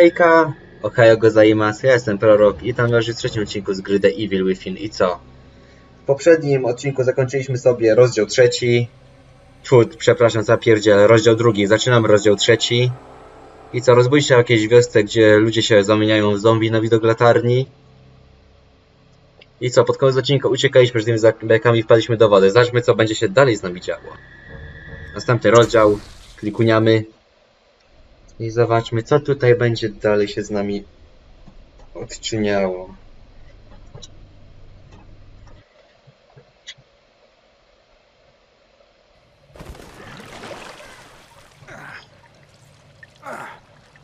hejka! Ohayo gozaimasu, ja jestem Prorok i tam już w trzecim odcinku z gry The Evil Within i co? W poprzednim odcinku zakończyliśmy sobie rozdział trzeci. Tfu, przepraszam, zapierdziel, rozdział drugi. Zaczynamy rozdział trzeci. I co, rozbójcie jakiejś wiosce, gdzie ludzie się zamieniają w zombie na widok latarni. I co, pod koniec odcinka uciekaliśmy z tymi zombiakami i wpadliśmy do wody. Zobaczmy, co będzie się dalej z nami działo. Następny rozdział, klikuniamy. I zobaczmy, co tutaj będzie dalej się z nami odczyniało.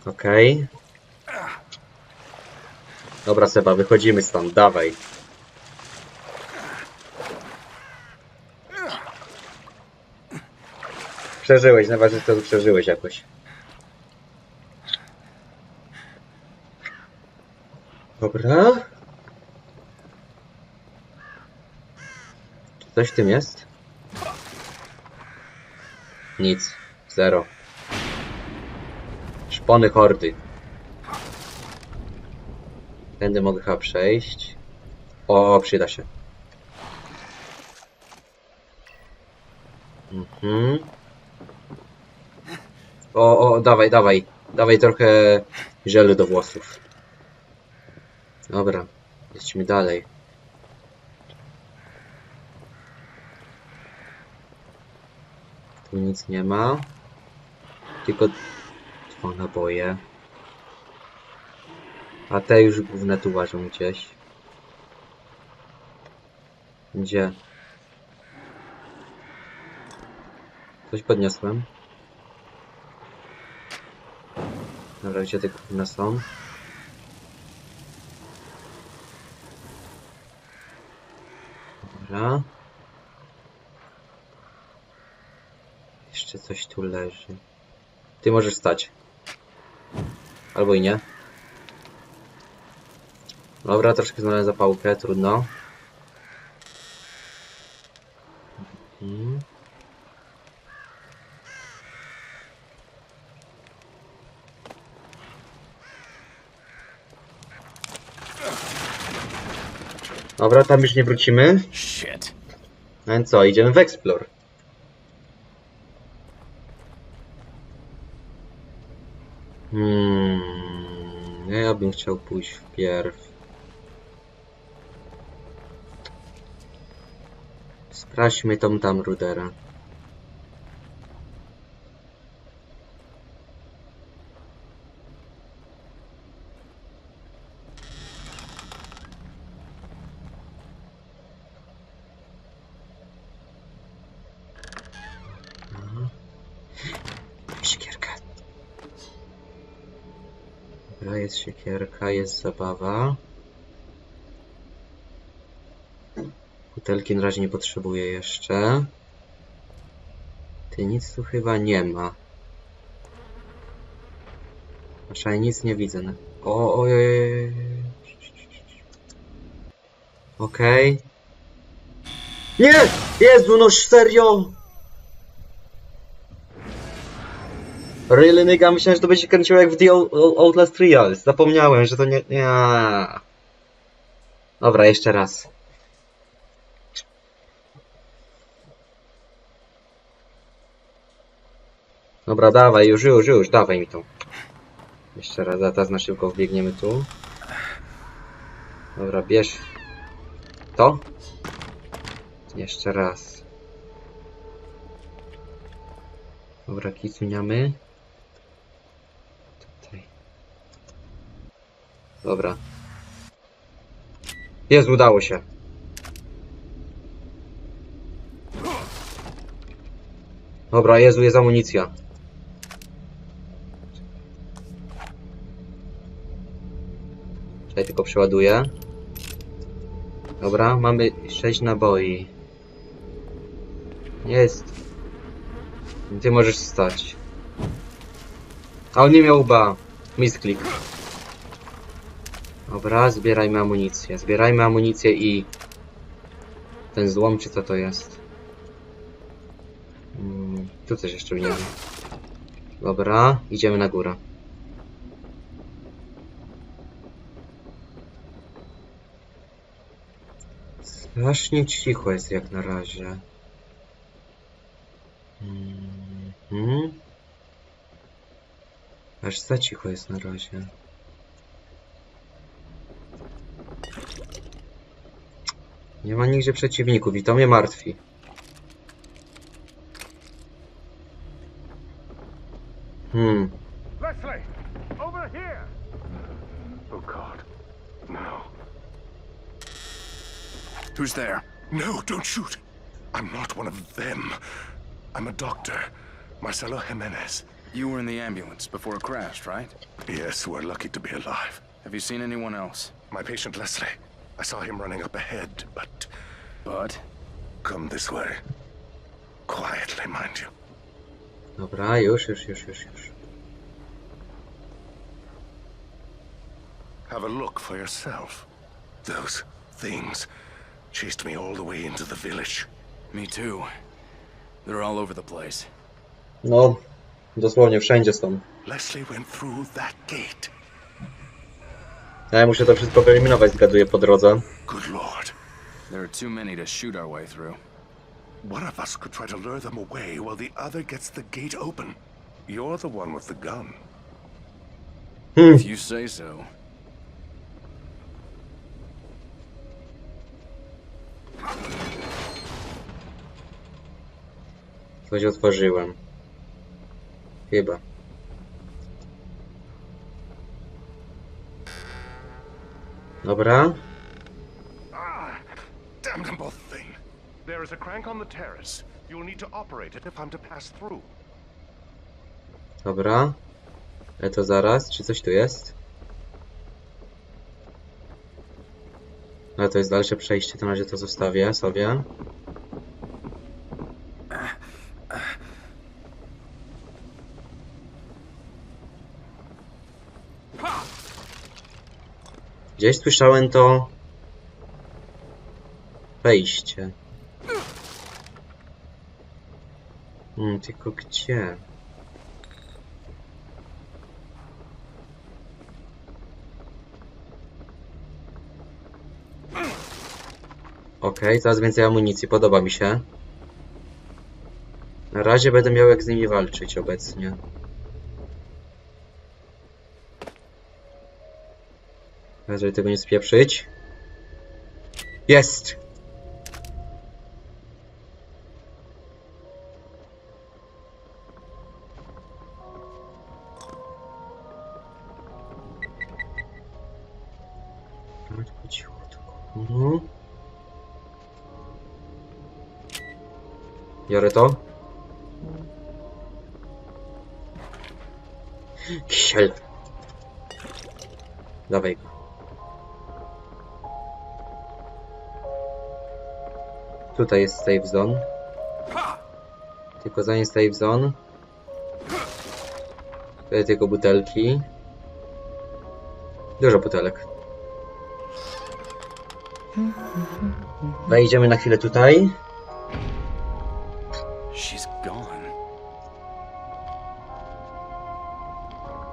Okej. Dobra Seba, wychodzimy stąd, dawaj. Przeżyłeś, najważniejsze to, przeżyłeś jakoś. Dobra. Czy coś w tym jest? Nic. Zero. Szpony hordy. Tędy mogę chyba przejść. O, przyda się. Mhm. O, o, dawaj, dawaj. Dawaj trochę żelu do włosów. Dobra, lecimy dalej. Tu nic nie ma. Tylko dwa naboje. A te już główne tu łażą gdzieś. Gdzie? Coś podniosłem. Dobra, gdzie te główne są? Dobra. Jeszcze coś tu leży. Ty możesz stać. Albo i nie. Dobra, troszkę znalazłem zapałkę, trudno. Mhm. Dobra, tam już nie wrócimy. Shit. No i co, idziemy w Explore. Hmm, ja bym chciał pójść wpierw. Sprawdźmy tą tam rudera. Siekierka. Dobra, jest siekierka, jest zabawa. Butelki na razie nie potrzebuję jeszcze. Ty nic tu chyba nie ma. Znaczy nic nie widzę. O, ojej. Okej. Nie! Jezu, no serio! Really nigga, myślałem, że to będzie kręciło jak w The Out- Out- Outlast Trials. Zapomniałem, że to nie... nie. Dobra, jeszcze raz. Dobra, dawaj, już, już, już, dawaj mi to. Jeszcze raz, a teraz na szybko wbiegniemy tu. Dobra, bierz to. Jeszcze raz. Dobra, kicuniamy. Dobra. Jest, udało się. Dobra, Jezu, jest amunicja. Czekaj, tylko przeładuję. Dobra, mamy 6 naboi. Jest. Ty możesz stać. A on nie miał ba. Misklik. Dobra, zbierajmy amunicję. Zbierajmy amunicję i... Ten złom, czy co to jest? Mm, tu coś jeszcze minęło. Dobra, idziemy na górę. Strasznie cicho jest jak na razie. Mhm. Aż za cicho jest na razie. Nie ma nigdzie przeciwników i to mnie martwi. Hmm. Leslie, over here. Oh God, no. Who's there? No, don't shoot. I'm not one of them. I'm a doctor, Marcelo Jimenez. You were in the ambulance before it crashed, right? Yes, we're lucky to be alive. Have you seen anyone else? My patient Leslie. I saw him running up ahead, but But come this way. Quietly, mind you. Dobra, już, już, już, już, już. Have a look for yourself. Those things chased me all the way into the village. me too. They're all over the place. No, dosłownie wszędzie są. Leslie went through that gate. Ja muszę to wszystko wyeliminować, zgaduję po drodze. Good lord. There are too many to shoot our way through. One of us could try to lure them away while the other gets the gate open. You're the one with the gun. Hmm. If you say so. Coś otworzyłem. Chyba. Dobra. Ah, damn them both thing. There is a crank on the terrace. You'll need to operate it if I'm to pass through. Dobra. Ale to zaraz. Czy coś tu jest? Ale to jest dalsze przejście, to na razie to zostawię sobie. Gdzieś słyszałem to wejście. Hmm, tylko gdzie? Okej, coraz więcej amunicji, podoba mi się. Na razie będę miał jak z nimi walczyć obecnie. Żeby tego nie spieprzyć. Jest! Mhm. Biorę to. Kisiel. Dawaj go. Tutaj jest save zone. Tylko zanim save zone. Tutaj tylko butelki. Dużo butelek. Wejdziemy na chwilę tutaj. She's gone.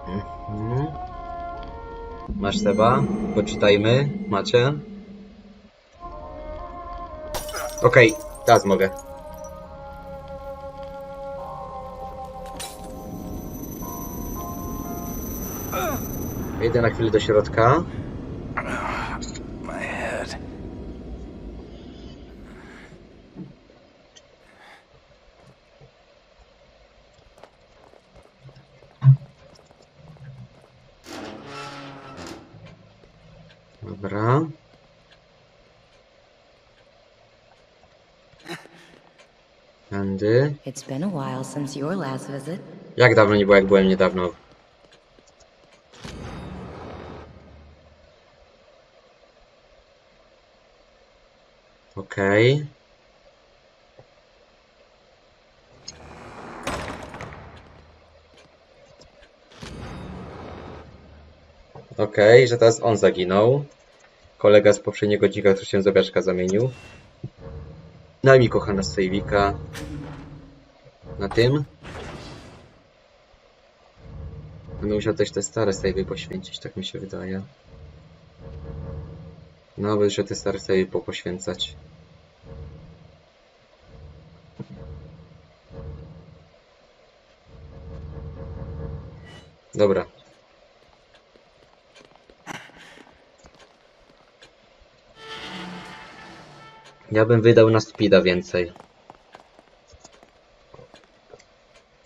Mhm. Masz Seba? Poczytajmy. Macie? Okej, teraz mogę. Idę na chwilę do środka. Visit. Jak dawno nie było, jak byłem niedawno? Okej. Okej, że teraz on zaginął. Kolega z poprzedniego odcinka, który się z obiaczka zamienił. Mi kochana Sejwika na tym. Będę musiał też te stare save'y poświęcić, tak mi się wydaje. No, będę musiał te stare save'y popoświęcać. Dobra. Ja bym wydał na speeda więcej.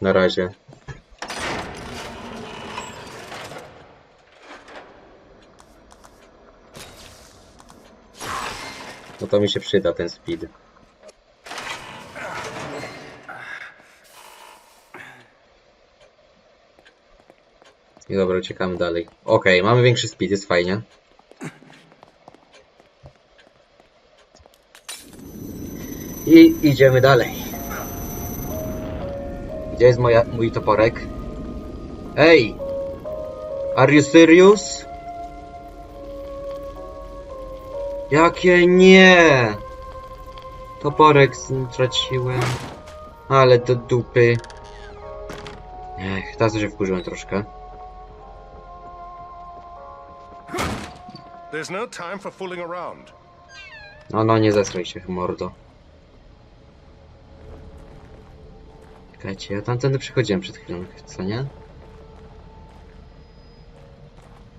Na razie. No to mi się przyda ten speed. I dobra, uciekamy dalej. Okej, mamy większy speed, jest fajnie. I idziemy dalej. Gdzie jest moja, mój toporek? Ej! Are you serious? Jakie nie! Toporek straciłem. Ale do dupy. Ech, teraz się wkurzyłem troszkę. No. No, no, nie zesraj się, mordo. Czekajcie, ja tamtędy przechodziłem przed chwilą, co nie?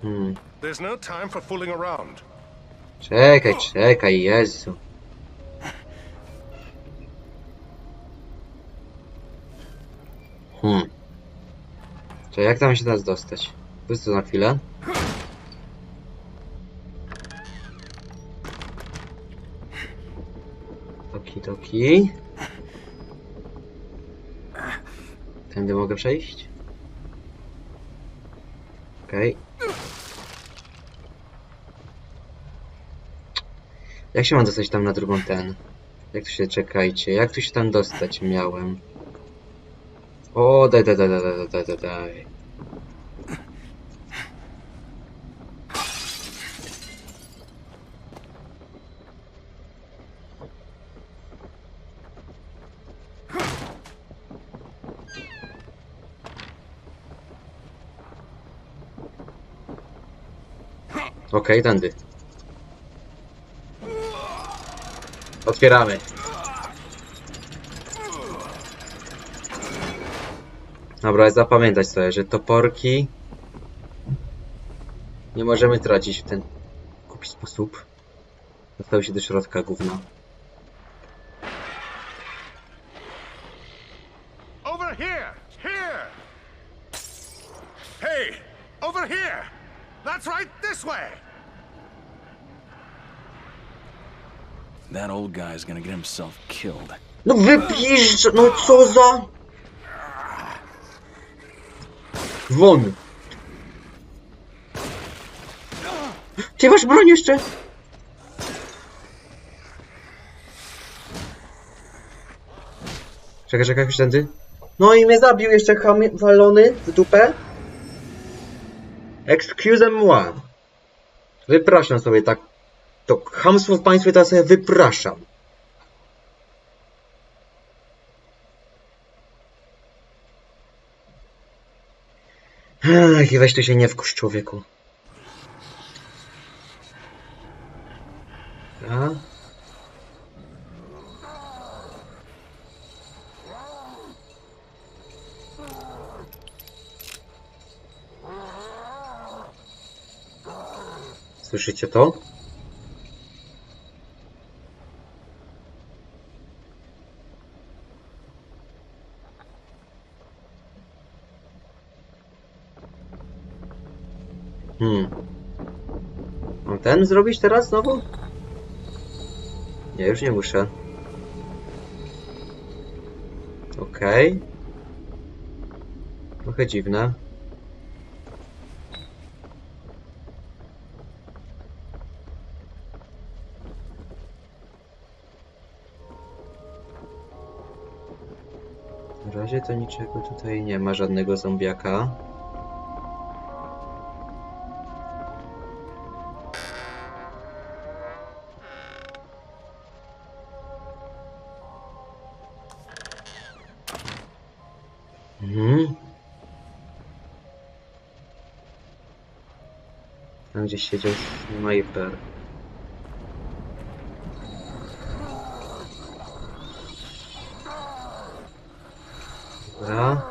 Hmm. There's no time for fooling around. Czekaj, czekaj, Jezu. Hmm. Czekaj, jak tam się teraz dostać? To jest to na chwilę. Toki, toki. Tędy mogę przejść? Okej. Jak się mam dostać tam na drugą ten? Jak tu się, czekajcie, jak tu się tam dostać miałem? O, daj, daj, daj, daj, daj, daj, daj, Okej, tędy. Otwieramy. Dobra, zapamiętać sobie, że toporki nie możemy tracić w ten sposób. Dostały się do środka gówna. Over here! Here! Hey! Over here! That's right, this way! That old guy's gonna get himself killed. No wypisz, no co za... Won! Ty masz broń jeszcze? Czekaj, czekaj, jakoś tędy. No i mnie zabił jeszcze ham walony w dupę. Excuse moi. Wypraszam sobie tak. To hamstwo w państwie teraz sobie wypraszam. Ach, i weź tu się nie wkurz, człowieku. A? Słyszycie to? Hmm. Mam ten zrobić teraz znowu? Nie, już nie muszę. Okej. Trochę dziwne. Na razie to niczego tutaj nie ma, żadnego zombiaka. Gdzieś siedział sniper. Dobra.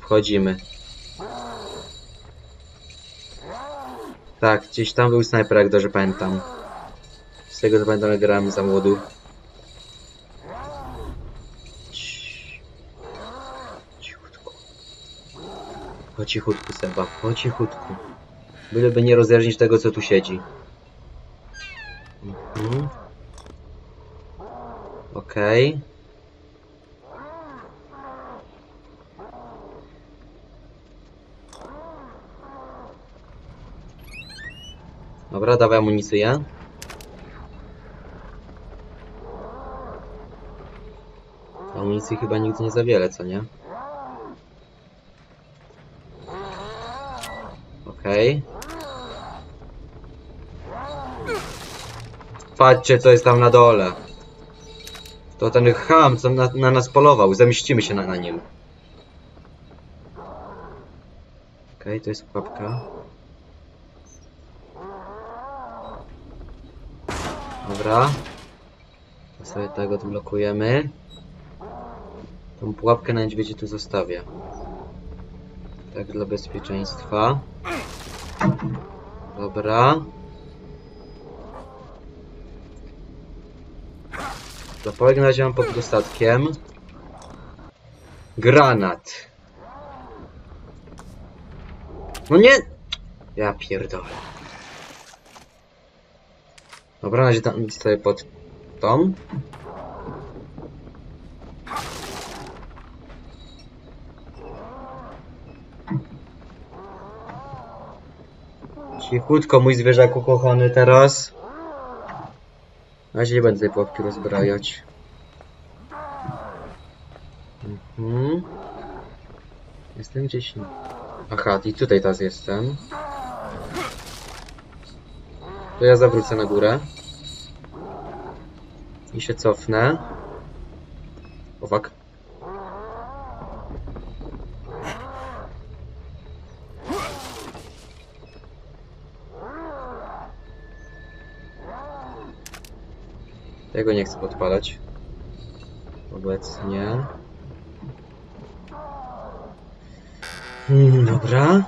Wchodzimy. Tak, gdzieś tam był snajper, jak dobrze pamiętam. Z tego co pamiętam, grałem za młodu. Cii- Cichutku. Po cichutku, Seba, po cichutku. Byleby nie rozjaśnić tego, co tu siedzi. Mhm. Okej. Dobra, dawaj amunicję. Amunicji chyba nigdy nie za wiele, co nie? Okej. Patrzcie, co jest tam na dole. To ten ham, co na, na nas polował. Zamieścimy się na, na nim. Okej, to jest pułapka. Dobra. To sobie tego odblokujemy. Tą pułapkę na niedźwiedzie tu zostawię. Tak dla bezpieczeństwa. Dobra. Zapałek na razie pod dostatkiem. Granat. No nie! Ja pierdolę. Dobra, na razie tam stoję pod tą. Cichutko, mój zwierzaku kochany teraz. Na razie nie będę tej pułapki rozbrajać. Mhm. Jestem gdzieś... Aha, i tutaj teraz jestem. To ja zawrócę na górę. I się cofnę. O Tego nie chcę podpalać. Obecnie. Hmm, dobra.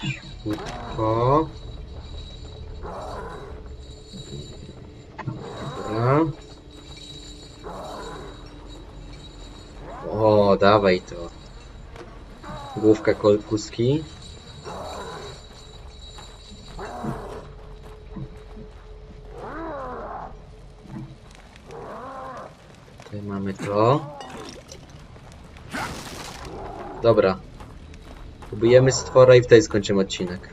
Cichutko. Dobra. O, dawaj to. Główka kolkuski. Tutaj mamy to. Dobra. Ubijemy stwora i wtedy skończymy odcinek.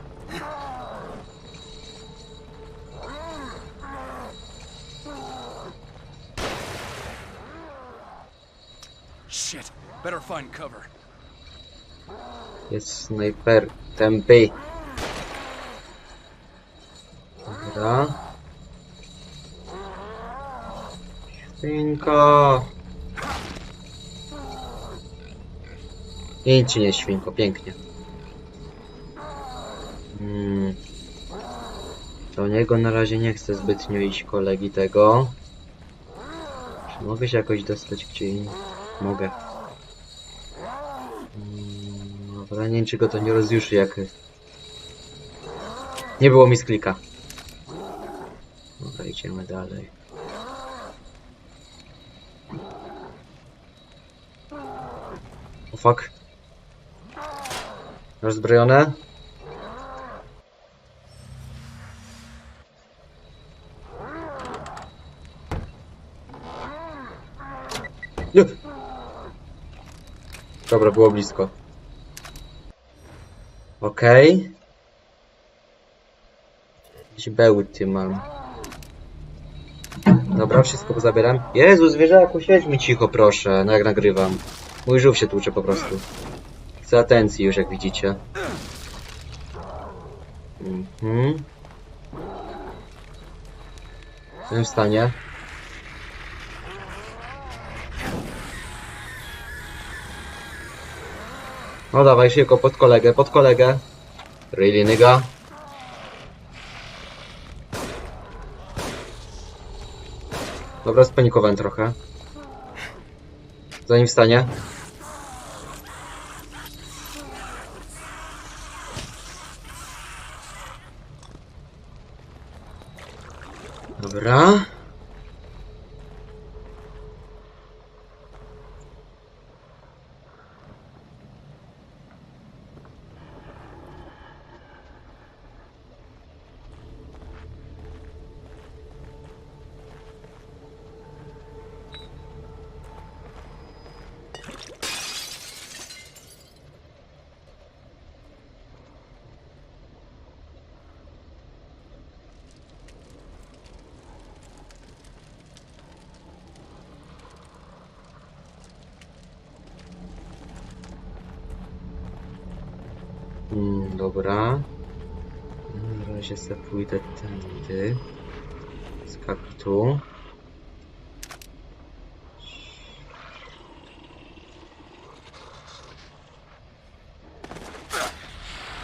Shit. Better find cover. Jest snajper tępy. Dobra. Świnko. Nic ci nie świnko, pięknie. Do niego na razie nie chcę zbytnio iść kolegi tego. Czy mogę się jakoś dostać gdzie indziej? Mogę. Mm, Dobra, nie czy go to nie rozjuszy jak... Nie było mi z klika. Dobra, idziemy dalej. O fuck. Rozbrojone? Dobra, było blisko. Okej. Jakieś bełty mam. Dobra, wszystko zabieram. Jezu, zwierzaku, siedź mi cicho, proszę, no jak nagrywam. Mój żółw się tłucze po prostu. Chcę atencji już, jak widzicie. Mhm. Jestem w stanie. No dawaj szybko pod kolegę, pod kolegę. Really nigga. Dobra, spanikowałem trochę. Zanim wstanie. Dobra. Mm, dobra. Na razie sobie pójdę tędy. Skak tu.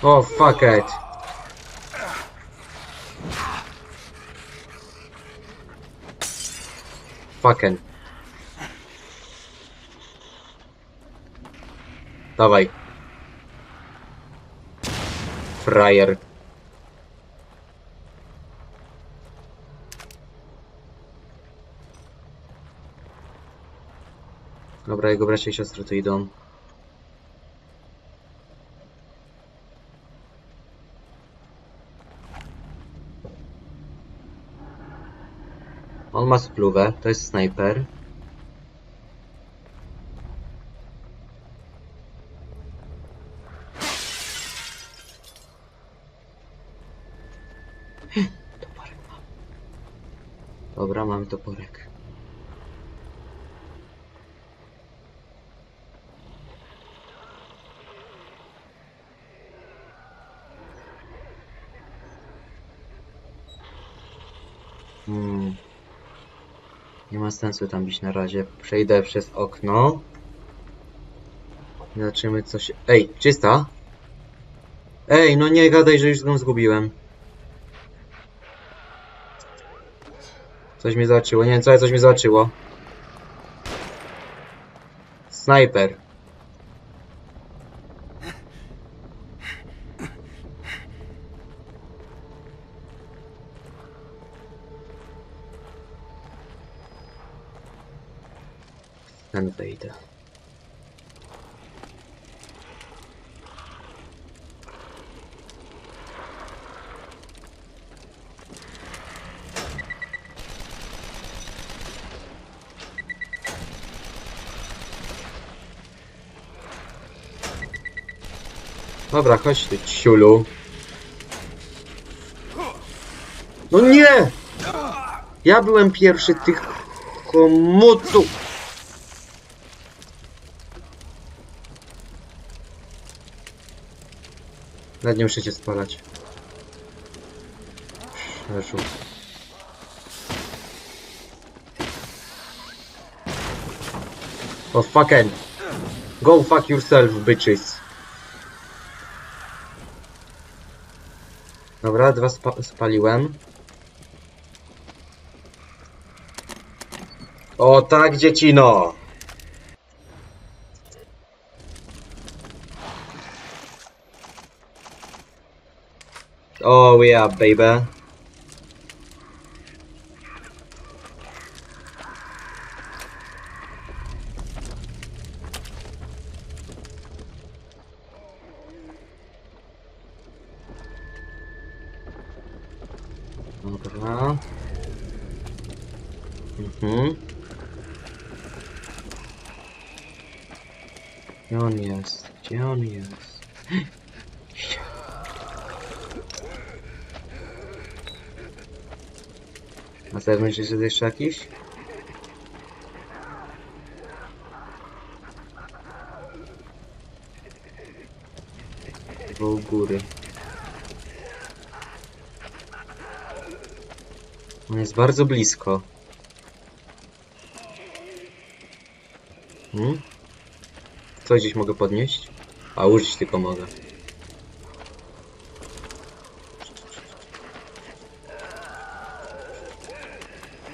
O, fuck it. Fucking. Dawaj. Frajer. Dobra, jego bracia i siostry tu idą. On ma spluwę, to jest snajper. Toporek mam. Dobra, mamy toporek. Hmm. Nie ma sensu tam bić na razie. Przejdę przez okno. Zobaczymy co się... Ej, czysta? Ej, no nie gadaj, że już ją zgubiłem. Coś mnie zobaczyło, nie wiem co, ale coś mnie zobaczyło. Snajper. Ten wejdę. Dobra, chodź ty ciulu. No nie! Ja byłem pierwszy tych komutów. Nawet nie muszę cię spalać. Przeszło. Oh fucking. Go fuck yourself, bitches. Dobra, dwa spa spaliłem. O tak, dziecino! Oh yeah, baby. Dobra. Mhm. Gdzie on jest? Gdzie on jest? Zewnątrz jest jeszcze jakiś? Bo góry. On jest bardzo blisko. Hmm? Co gdzieś mogę podnieść? A użyć tylko mogę.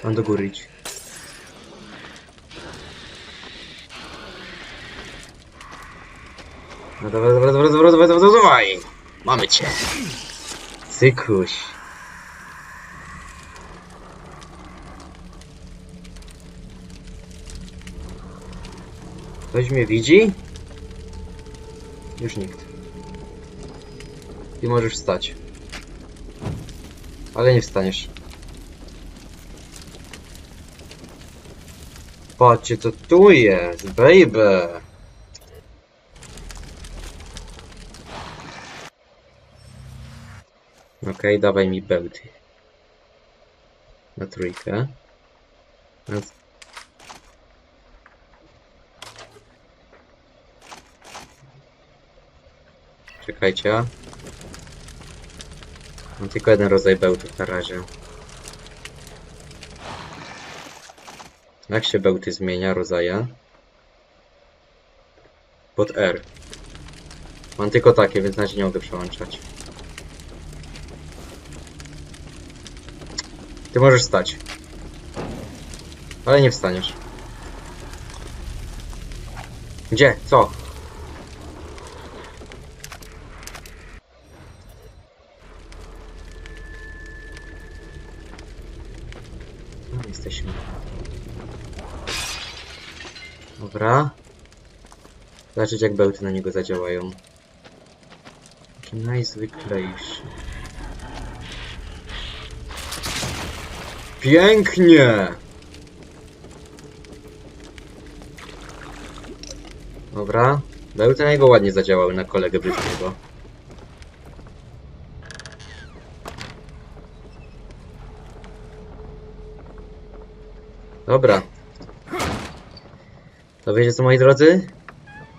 Mam do góry iść. No dobra, dobra, dobra, dobra, dobra, dobra, dawaj! Mamy cię! Cykuś. Ktoś mnie widzi? Już nikt. I możesz wstać. Ale nie wstaniesz. Patrzcie, co tu jest, baby! Okej, dawaj mi bełty. Na trójkę. Na... Czekajcie. Mam tylko jeden rodzaj bełtów na razie. Jak się bełty zmienia, rodzaje? Pod R. Mam tylko takie, więc na razie nie mogę przełączać. Ty możesz stać. Ale nie wstaniesz. Gdzie? Co? No, jesteśmy. Dobra. Zobaczyć jak bełty na niego zadziałają. Taki najzwyklejszy. Pięknie! Dobra. Bełty na niego ładnie zadziałały na kolegę brytyjskiego. Dobra. To wiecie co moi drodzy?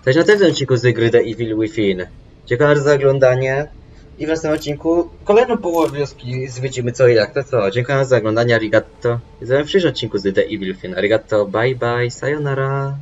To jest na tym odcinku z gry The Evil Within. Dziękuję za oglądanie. I w następnym odcinku kolejną połowę wioski zwiedzimy co i jak. To co? Dziękuję za oglądanie, arigato. I zobaczymy w przyszłym odcinku z The Evil Within. Arigato, bye bye, sayonara.